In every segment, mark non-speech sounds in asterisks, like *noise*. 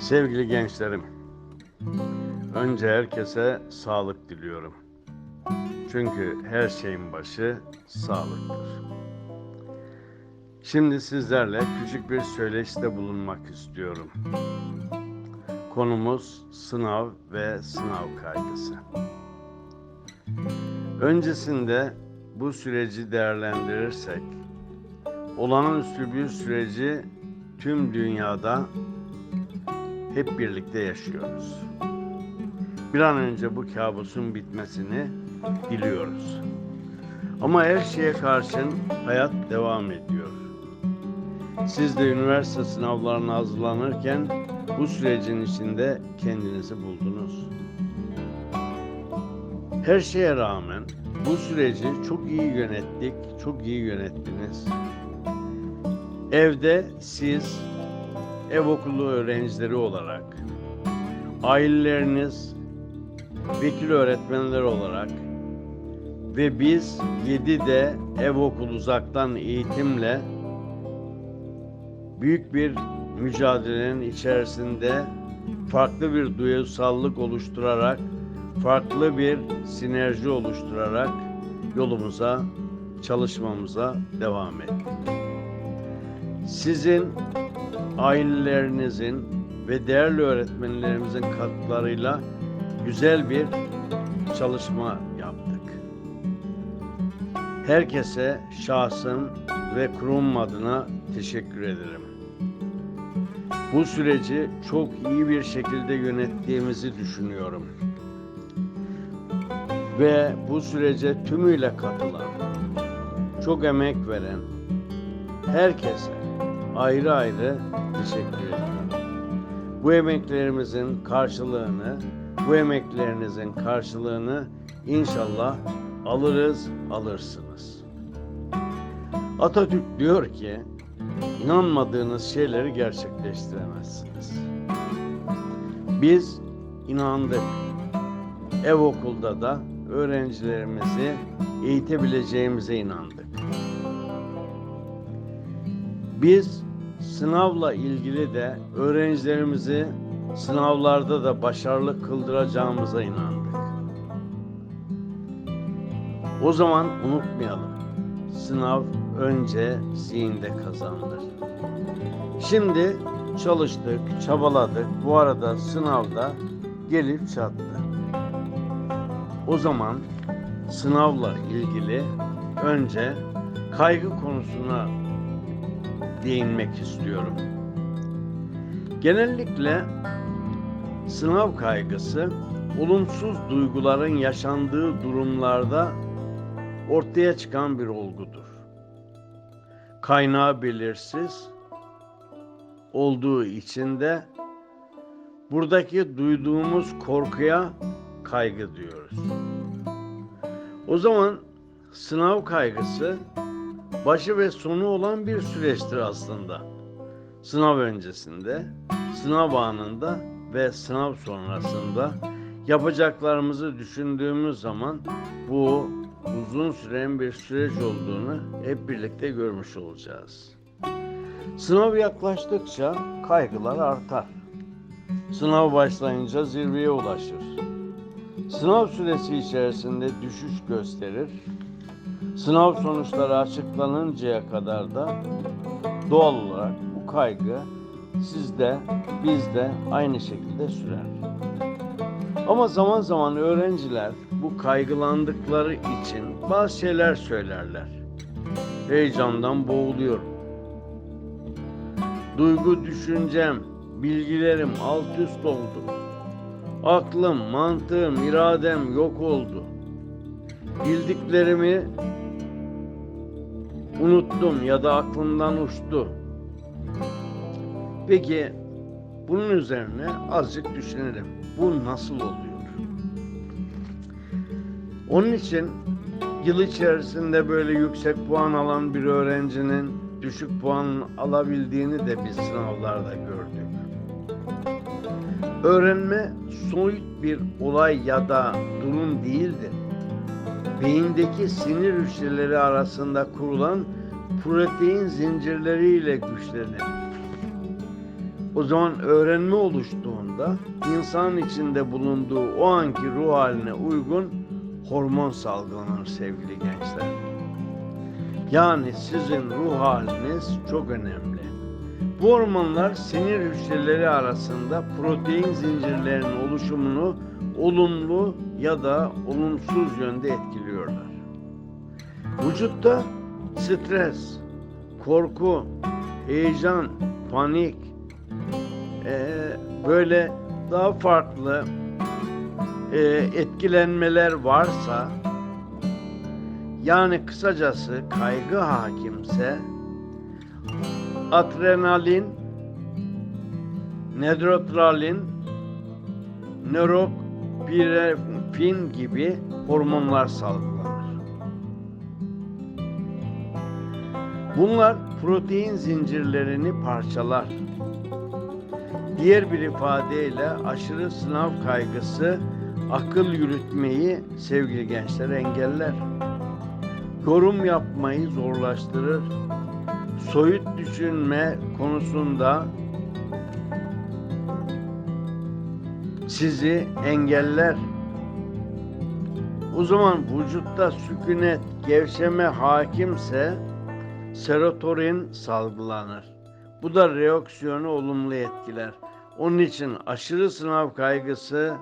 Sevgili gençlerim, önce herkese sağlık diliyorum. Çünkü her şeyin başı sağlıktır. Şimdi sizlerle küçük bir söyleşte bulunmak istiyorum. Konumuz sınav ve sınav kaygısı. Öncesinde bu süreci değerlendirirsek, olağanüstü bir süreci tüm dünyada hep birlikte yaşıyoruz. Bir an önce bu kabusun bitmesini diliyoruz. Ama her şeye karşın hayat devam ediyor. Siz de üniversite sınavlarına hazırlanırken bu sürecin içinde kendinizi buldunuz. Her şeye rağmen bu süreci çok iyi yönettik, çok iyi yönettiniz. Evde siz ev okulu öğrencileri olarak, aileleriniz, vekil öğretmenler olarak ve biz 7'de ev okulu uzaktan eğitimle büyük bir mücadelenin içerisinde farklı bir duyusallık oluşturarak, farklı bir sinerji oluşturarak yolumuza, çalışmamıza devam ettik. Sizin ailelerinizin ve değerli öğretmenlerimizin katkılarıyla güzel bir çalışma yaptık. Herkese şahsım ve kurum adına teşekkür ederim. Bu süreci çok iyi bir şekilde yönettiğimizi düşünüyorum. Ve bu sürece tümüyle katılan, çok emek veren herkese ayrı ayrı teşekkür ediyorum. Bu emeklerimizin karşılığını, bu emeklerinizin karşılığını inşallah alırız, alırsınız. Atatürk diyor ki, inanmadığınız şeyleri gerçekleştiremezsiniz. Biz inandık. Ev okulda da öğrencilerimizi eğitebileceğimize inandık. Biz sınavla ilgili de öğrencilerimizi sınavlarda da başarılı kıldıracağımıza inandık. O zaman unutmayalım. Sınav önce zihinde kazanılır. Şimdi çalıştık, çabaladık. Bu arada sınavda gelip çattı. O zaman sınavla ilgili önce kaygı konusuna değinmek istiyorum. Genellikle sınav kaygısı olumsuz duyguların yaşandığı durumlarda ortaya çıkan bir olgudur. Kaynağı belirsiz olduğu için de buradaki duyduğumuz korkuya kaygı diyoruz. O zaman sınav kaygısı başı ve sonu olan bir süreçtir aslında. Sınav öncesinde, sınav anında ve sınav sonrasında yapacaklarımızı düşündüğümüz zaman bu uzun süren bir süreç olduğunu hep birlikte görmüş olacağız. Sınav yaklaştıkça kaygılar artar. Sınav başlayınca zirveye ulaşır. Sınav süresi içerisinde düşüş gösterir. Sınav sonuçları açıklanıncaya kadar da doğal olarak bu kaygı sizde, bizde aynı şekilde sürer. Ama zaman zaman öğrenciler bu kaygılandıkları için bazı şeyler söylerler. Heyecandan boğuluyorum. Duygu, düşüncem, bilgilerim alt üst oldu. Aklım, mantığım, iradem yok oldu. Bildiklerimi unuttum ya da aklımdan uçtu. Peki bunun üzerine azıcık düşünelim. Bu nasıl oluyor? Onun için yıl içerisinde böyle yüksek puan alan bir öğrencinin düşük puan alabildiğini de biz sınavlarda gördük. Öğrenme soyut bir olay ya da durum değildir. Beyindeki sinir hücreleri arasında kurulan protein zincirleriyle güçlenir. O zaman öğrenme oluştuğunda insan içinde bulunduğu o anki ruh haline uygun hormon salgılanır sevgili gençler. Yani sizin ruh haliniz çok önemli. Bu hormonlar sinir hücreleri arasında protein zincirlerinin oluşumunu olumlu ya da olumsuz yönde etkiliyorlar. Vücutta stres, korku, heyecan, panik, eee, böyle daha farklı eee, etkilenmeler varsa, yani kısacası kaygı hakimse, adrenalin, nedrotralin, nöropirefin gibi hormonlar salgılanır. Bunlar protein zincirlerini parçalar. Diğer bir ifadeyle aşırı sınav kaygısı akıl yürütmeyi sevgili gençler engeller. Yorum yapmayı zorlaştırır. Soyut düşünme konusunda sizi engeller. O zaman vücutta sükunet, gevşeme hakimse serotonin salgılanır. Bu da reaksiyonu olumlu etkiler. Onun için aşırı sınav kaygısı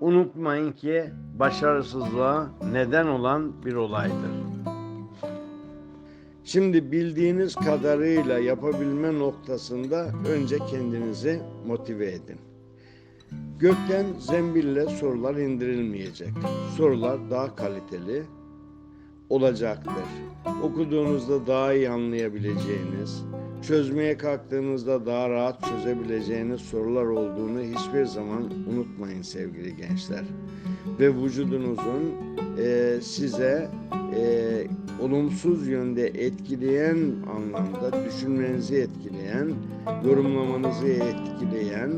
unutmayın ki başarısızlığa neden olan bir olaydır. Şimdi bildiğiniz kadarıyla yapabilme noktasında önce kendinizi motive edin. Gökten zembille sorular indirilmeyecek. Sorular daha kaliteli olacaktır. Okuduğunuzda daha iyi anlayabileceğiniz, çözmeye kalktığınızda daha rahat çözebileceğiniz sorular olduğunu hiçbir zaman unutmayın sevgili gençler. Ve vücudunuzun e, size e, olumsuz yönde etkileyen anlamda düşünmenizi etkileyen, yorumlamanızı etkileyen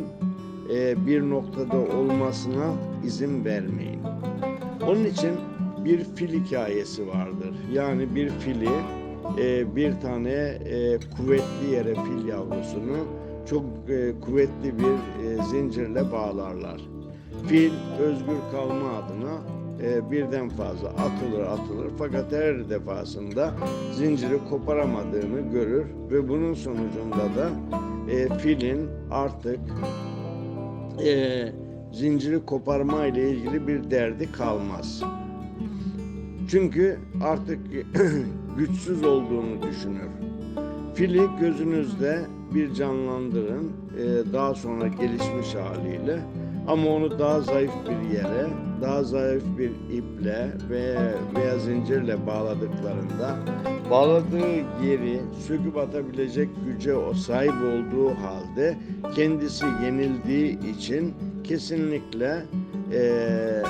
bir noktada olmasına izin vermeyin. Onun için bir fil hikayesi vardır. Yani bir fili e, bir tane e, kuvvetli yere fil yavrusunu çok e, kuvvetli bir e, zincirle bağlarlar. Fil özgür kalma adına e, birden fazla atılır atılır fakat her defasında zinciri koparamadığını görür ve bunun sonucunda da e, filin artık e, zinciri koparma ile ilgili bir derdi kalmaz. Çünkü artık *clears throat* güçsüz olduğunu düşünür. Fili gözünüzde bir canlandırın e, daha sonra gelişmiş haliyle ama onu daha zayıf bir yere, daha zayıf bir iple ve veya zincirle bağladıklarında bağladığı yeri söküp atabilecek güce o sahip olduğu halde kendisi yenildiği için kesinlikle eee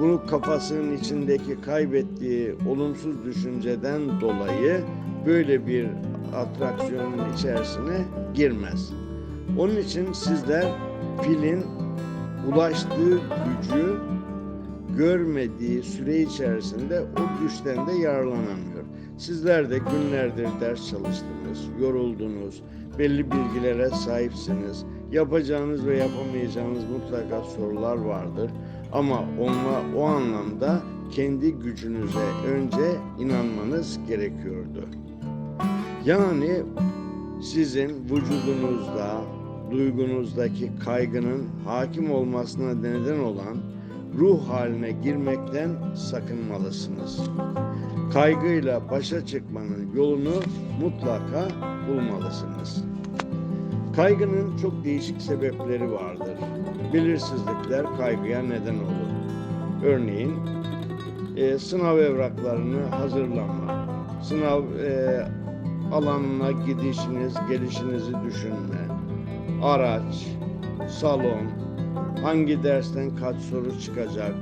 bunu kafasının içindeki kaybettiği olumsuz düşünceden dolayı böyle bir atraksiyonun içerisine girmez. Onun için sizler filin ulaştığı gücü görmediği süre içerisinde o güçten de yararlanamıyor. Sizler de günlerdir ders çalıştınız, yoruldunuz, belli bilgilere sahipsiniz. Yapacağınız ve yapamayacağınız mutlaka sorular vardır. Ama onunla o anlamda kendi gücünüze önce inanmanız gerekiyordu. Yani sizin vücudunuzda, duygunuzdaki kaygının hakim olmasına neden olan ruh haline girmekten sakınmalısınız. Kaygıyla başa çıkmanın yolunu mutlaka bulmalısınız. Kaygının çok değişik sebepleri vardır. Belirsizlikler kaygıya neden olur. Örneğin e, sınav evraklarını hazırlama, sınav e, alanına gidişiniz, gelişinizi düşünme, araç, salon, hangi dersten kaç soru çıkacak,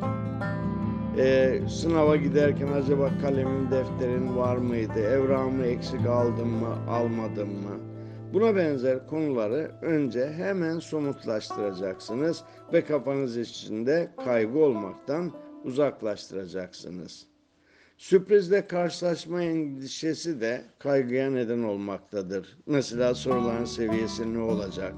e, sınava giderken acaba kalemin defterin var mıydı, evrağımı eksik aldım mı, almadım mı? Buna benzer konuları önce hemen somutlaştıracaksınız ve kafanız içinde kaygı olmaktan uzaklaştıracaksınız. Sürprizle karşılaşma endişesi de kaygıya neden olmaktadır. Mesela soruların seviyesi ne olacak?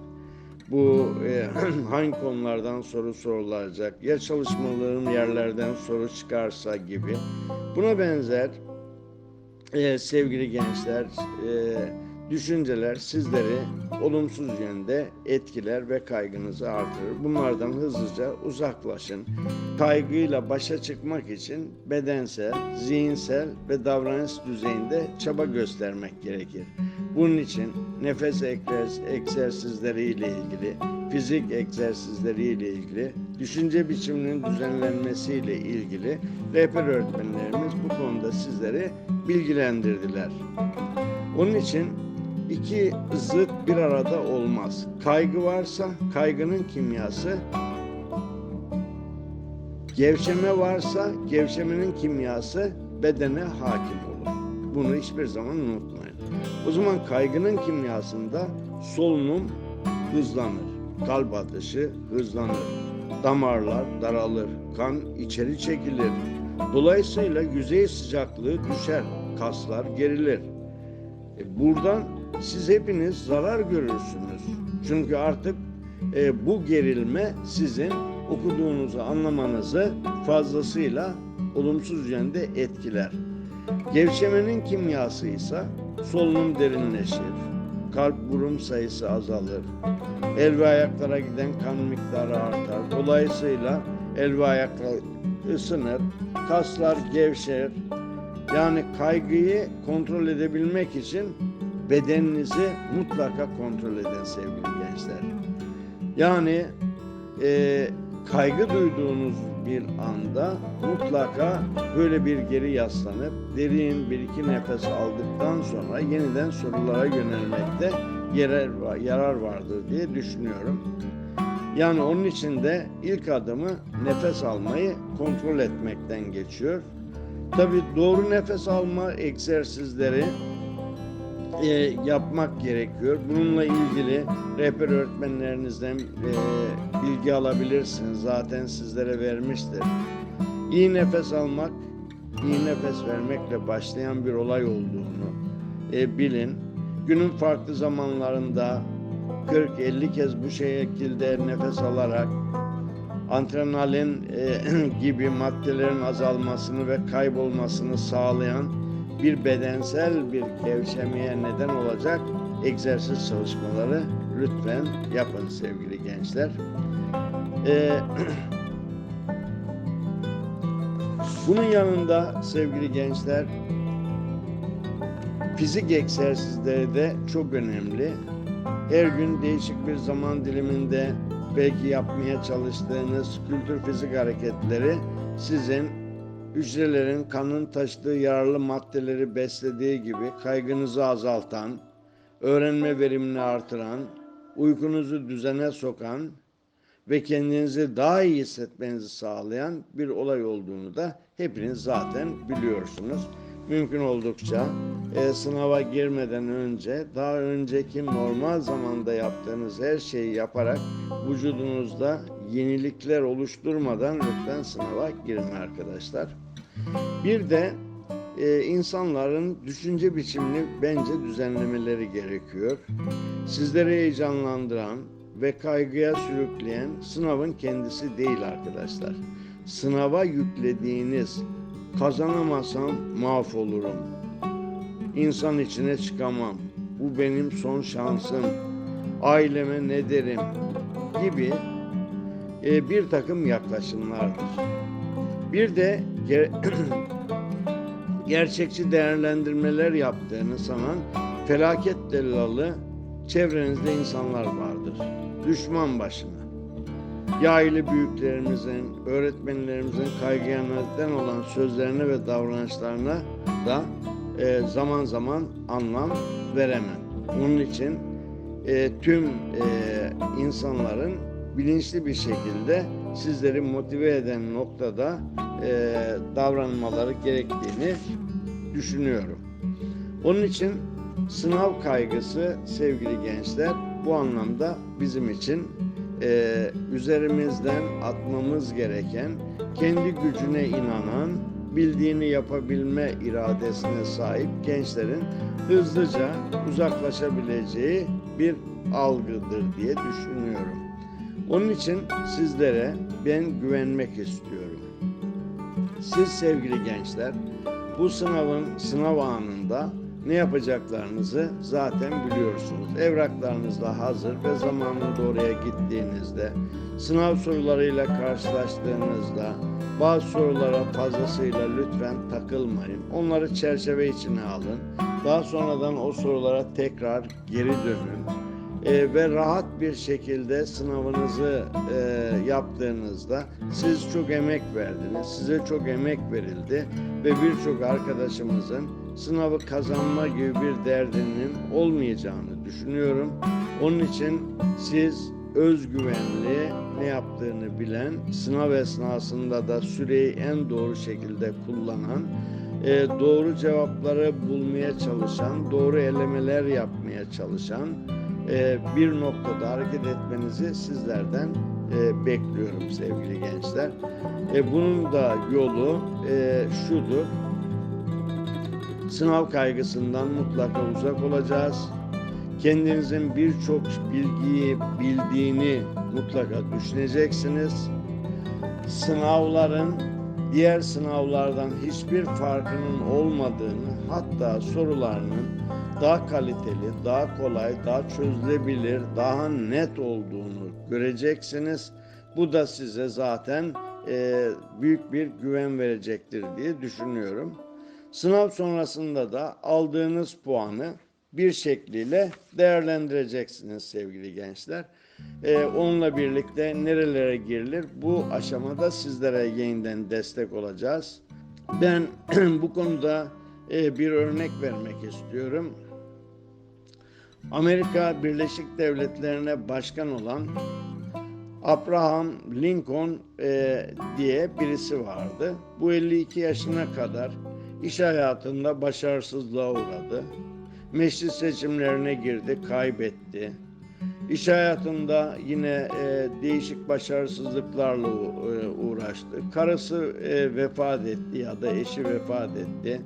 Bu e, *clears throat* hangi konulardan soru sorulacak? Ya çalışmaların yerlerden soru çıkarsa gibi. Buna benzer e, sevgili gençler, e, düşünceler sizleri olumsuz yönde etkiler ve kaygınızı artırır. Bunlardan hızlıca uzaklaşın. Kaygıyla başa çıkmak için bedensel, zihinsel ve davranış düzeyinde çaba göstermek gerekir. Bunun için nefes egzersiz- egzersizleriyle ilgili, fizik egzersizleriyle ilgili, düşünce biçiminin düzenlenmesiyle ilgili rehber öğretmenlerimiz bu konuda sizleri bilgilendirdiler. Onun için iki zıt bir arada olmaz. Kaygı varsa kaygının kimyası, gevşeme varsa gevşemenin kimyası bedene hakim olur. Bunu hiçbir zaman unutmayın. O zaman kaygının kimyasında solunum hızlanır, kalp atışı hızlanır, damarlar daralır, kan içeri çekilir. Dolayısıyla yüzey sıcaklığı düşer, kaslar gerilir. E, Buradan siz hepiniz zarar görürsünüz. Çünkü artık e, bu gerilme sizin okuduğunuzu anlamanızı fazlasıyla olumsuz yönde etkiler. Gevşemenin kimyası ise solunum derinleşir, kalp vurum sayısı azalır, el ve ayaklara giden kan miktarı artar. Dolayısıyla el ve ayaklar ısınır, kaslar gevşer, yani kaygıyı kontrol edebilmek için bedeninizi mutlaka kontrol edin sevgili gençler. Yani e, kaygı duyduğunuz bir anda mutlaka böyle bir geri yaslanıp derin bir iki nefes aldıktan sonra yeniden sorulara yönelmekte yarar, yarar vardır diye düşünüyorum. Yani onun için de ilk adımı nefes almayı kontrol etmekten geçiyor. Tabi doğru nefes alma egzersizleri e, yapmak gerekiyor. Bununla ilgili rehber öğretmenlerinizden e, bilgi alabilirsiniz. Zaten sizlere vermiştir. İyi nefes almak, iyi nefes vermekle başlayan bir olay olduğunu e, bilin. Günün farklı zamanlarında 40-50 kez bu şekilde nefes alarak adrenalin e, *clears throat* gibi maddelerin azalmasını ve kaybolmasını sağlayan bir bedensel bir gevşemeye neden olacak egzersiz çalışmaları lütfen yapın sevgili gençler. E, *clears throat* bunun yanında sevgili gençler fizik egzersizleri de çok önemli. Her gün değişik bir zaman diliminde belki yapmaya çalıştığınız kültür fizik hareketleri sizin hücrelerin kanın taşıdığı yararlı maddeleri beslediği gibi kaygınızı azaltan, öğrenme verimini artıran, uykunuzu düzene sokan ve kendinizi daha iyi hissetmenizi sağlayan bir olay olduğunu da hepiniz zaten biliyorsunuz. Mümkün oldukça e, sınava girmeden önce daha önceki normal zamanda yaptığınız her şeyi yaparak vücudunuzda yenilikler oluşturmadan lütfen sınava girin arkadaşlar. Bir de e, insanların düşünce biçimini bence düzenlemeleri gerekiyor. Sizleri heyecanlandıran ve kaygıya sürükleyen sınavın kendisi değil arkadaşlar. Sınava yüklediğiniz kazanamazsam mahvolurum. İnsan içine çıkamam. Bu benim son şansım. Aileme ne derim gibi e, bir takım yaklaşımlardır. Bir de ger- *clears throat* gerçekçi değerlendirmeler yaptığını sanan felaket delalı çevrenizde insanlar vardır. Düşman başına. Ya aile büyüklerimizin, öğretmenlerimizin kaygıya neden olan sözlerine ve davranışlarına da e, zaman zaman anlam veremem. Bunun için e, tüm e, insanların bilinçli bir şekilde sizleri motive eden noktada e, davranmaları gerektiğini düşünüyorum. Onun için sınav kaygısı sevgili gençler bu anlamda bizim için e, üzerimizden atmamız gereken kendi gücüne inanan bildiğini yapabilme iradesine sahip gençlerin hızlıca uzaklaşabileceği bir algıdır diye düşünüyorum. Onun için sizlere ben güvenmek istiyorum. Siz sevgili gençler bu sınavın sınav anında ne yapacaklarınızı zaten biliyorsunuz. Evraklarınız da hazır ve zamanında oraya gittiğinizde sınav sorularıyla karşılaştığınızda bazı sorulara fazlasıyla lütfen takılmayın. Onları çerçeve içine alın. Daha sonradan o sorulara tekrar geri dönün. Ee, ve rahat bir şekilde sınavınızı e, yaptığınızda siz çok emek verdiniz, size çok emek verildi ve birçok arkadaşımızın sınavı kazanma gibi bir derdinin olmayacağını düşünüyorum. Onun için siz özgüvenli, ne yaptığını bilen, sınav esnasında da süreyi en doğru şekilde kullanan, e, doğru cevapları bulmaya çalışan, doğru elemeler yapmaya çalışan e, bir noktada hareket etmenizi sizlerden e, bekliyorum sevgili gençler. E, bunun da yolu e, şudur. Sınav kaygısından mutlaka uzak olacağız. Kendinizin birçok bilgiyi bildiğini mutlaka düşüneceksiniz. Sınavların diğer sınavlardan hiçbir farkının olmadığını, hatta sorularının daha kaliteli, daha kolay, daha çözülebilir, daha net olduğunu göreceksiniz. Bu da size zaten e, büyük bir güven verecektir diye düşünüyorum. Sınav sonrasında da aldığınız puanı bir şekliyle değerlendireceksiniz sevgili gençler. Ee, onunla birlikte nerelere girilir bu aşamada sizlere yeniden destek olacağız. Ben *clears throat* bu konuda e, bir örnek vermek istiyorum. Amerika Birleşik Devletleri'ne başkan olan Abraham Lincoln e, diye birisi vardı. Bu 52 yaşına kadar iş hayatında başarısızlığa uğradı. Meclis seçimlerine girdi, kaybetti. İş hayatında yine e, değişik başarısızlıklarla e, uğraştı. Karısı e, vefat etti ya da eşi vefat etti.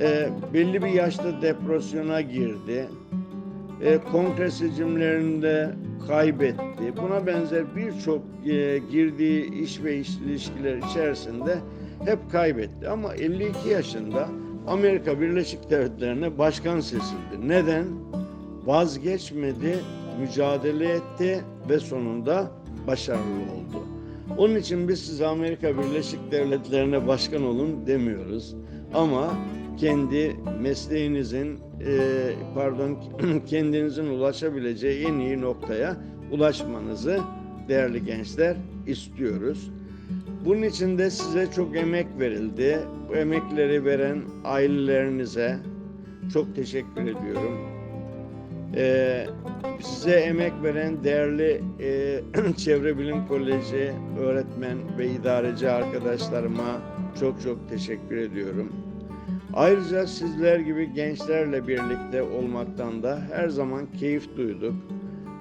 E, belli bir yaşta depresyona girdi. E, kongre seçimlerinde kaybetti. Buna benzer birçok e, girdiği iş ve iş ilişkiler içerisinde hep kaybetti. Ama 52 yaşında Amerika Birleşik Devletleri'ne başkan seçildi. Neden? Vazgeçmedi, mücadele etti ve sonunda başarılı oldu. Onun için biz size Amerika Birleşik Devletleri'ne başkan olun demiyoruz. Ama kendi mesleğinizin pardon *clears throat* kendinizin ulaşabileceği en iyi noktaya ulaşmanızı değerli gençler istiyoruz. Bunun için de size çok emek verildi. Bu emekleri veren ailelerinize çok teşekkür ediyorum. Ee, size emek veren değerli e, *clears throat* Çevre Bilim Koleji öğretmen ve idareci arkadaşlarıma çok çok teşekkür ediyorum. Ayrıca sizler gibi gençlerle birlikte olmaktan da her zaman keyif duyduk.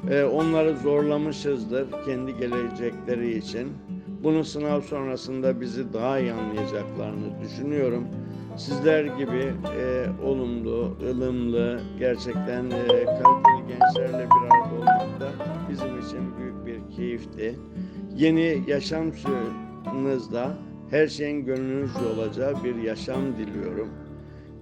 Ee, onları zorlamışızdır kendi gelecekleri için. Bunu sınav sonrasında bizi daha iyi anlayacaklarını düşünüyorum. Sizler gibi e, olumlu, ılımlı, gerçekten e, kaliteli gençlerle bir arada olmak da bizim için büyük bir keyifti. Yeni yaşam sürecinizde her şeyin gönlünüzce olacağı bir yaşam diliyorum.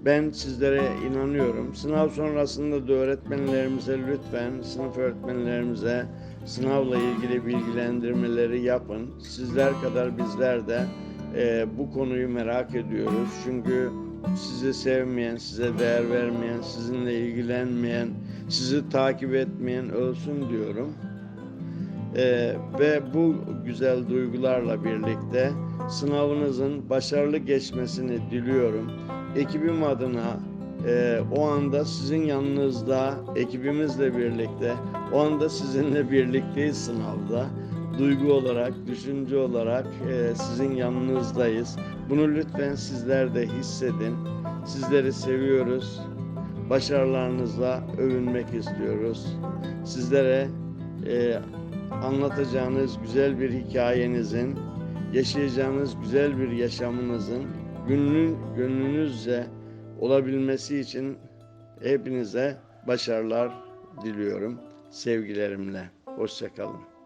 Ben sizlere inanıyorum. Sınav sonrasında da öğretmenlerimize lütfen, sınıf öğretmenlerimize sınavla ilgili bilgilendirmeleri yapın. Sizler kadar bizler de e, bu konuyu merak ediyoruz. Çünkü sizi sevmeyen, size değer vermeyen, sizinle ilgilenmeyen, sizi takip etmeyen ölsün diyorum. E, ve bu güzel duygularla birlikte sınavınızın başarılı geçmesini diliyorum. Ekibim adına e, o anda sizin yanınızda ekibimizle birlikte o anda sizinle birlikteyiz sınavda duygu olarak, düşünce olarak e, sizin yanınızdayız. Bunu lütfen sizler de hissedin. Sizleri seviyoruz. Başarılarınızla övünmek istiyoruz. Sizlere e, anlatacağınız güzel bir hikayenizin, yaşayacağınız güzel bir yaşamınızın günün gönlünüzce olabilmesi için hepinize başarılar diliyorum. Sevgilerimle. Hoşçakalın.